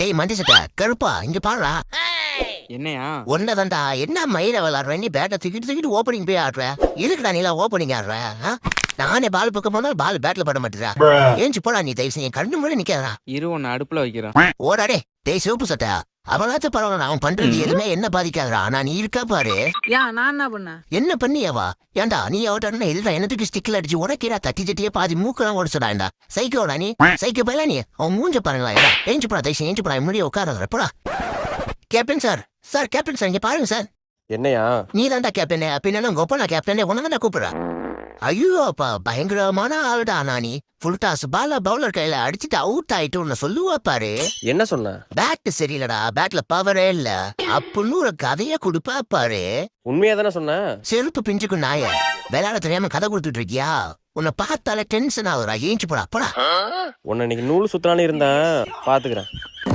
டேய் மண்டி சட்டை கருப்பா இங்க பாருடா. என்னையா? ஒன்னதான்டா என்ன மயில விளாடுற நீ பேட்டை தூக்கிட்டு தூக்கிட்டு ஓப்பனிங் போய் ஆடுற. இருக்குடா நீ ஓப்பனிங் ஆடுற? நானே பால் பக்கம் போனா பால் பேட்ல பட மாட்டேறா ஏஞ்சி போடா நீ தயவு செய்ய கண்ணு முன்னாடி நிக்காதா இரு ஒன்னு அடுப்புல வைக்கிறேன். ஓடாடே டேய் சிவப்பு சட்டை. அவனாச்சும் பரவாயில்ல அவன் பண்றது எதுவுமே என்ன பாதிக்காதடா? ஆனா நீ இருக்கா பாரு. நான் என்ன பண்ணேன்? என்ன பண்ணியவா? ஏன்டா நீ அவட்ட இல்ல என்னத்துக்கு ஸ்டிக்ல அடிச்சு உடக்கிறா தட்டி தட்டியே பாதி மூக்கெல்லாம் உடச்சுடாண்டா சைக்கோடா நீ. சைக்கோ பையலா நீ? அவன் மூஞ்ச பாருங்களா ஏடா ஏஞ்சு போடா தயவு ஏஞ்சு போடா முன்னாடி உட்கார போடா. Captain sir sir captain sir இங்க பாருங்க சார். என்னையா? நீ தான்டா கேப்டன் பின்னா கோபாலா கேப்டன் உன்ன தான் கூப்பிடுறா ஐயோ அப்பா பயங்கரமான ஆளுடா நானி. ஃபுல் டாஸ் பால பவுலர் கையில அடிச்சுட்டு அவுட் ஆயிட்டு உன்னை சொல்லுவா பாரு. என்ன சொன்ன? பேட் சரியில்லடா பேட்ல பவரே இல்ல. அப்படின்னு ஒரு கதைய கொடுப்பா பாரு. உண்மையா தானே சொன்ன? செருப்பு பிஞ்சுக்கு நாய. விளையாட தெரியாம கதை கொடுத்துட்டு இருக்கியா உன்னை பார்த்தாலே டென்ஷன் ஆகுறா ஏஞ்சி போடா போடா. உன்னை இன்னைக்கு நூல் சுத்தலான்னு இருந்தேன் பாத்துக்கிறேன்.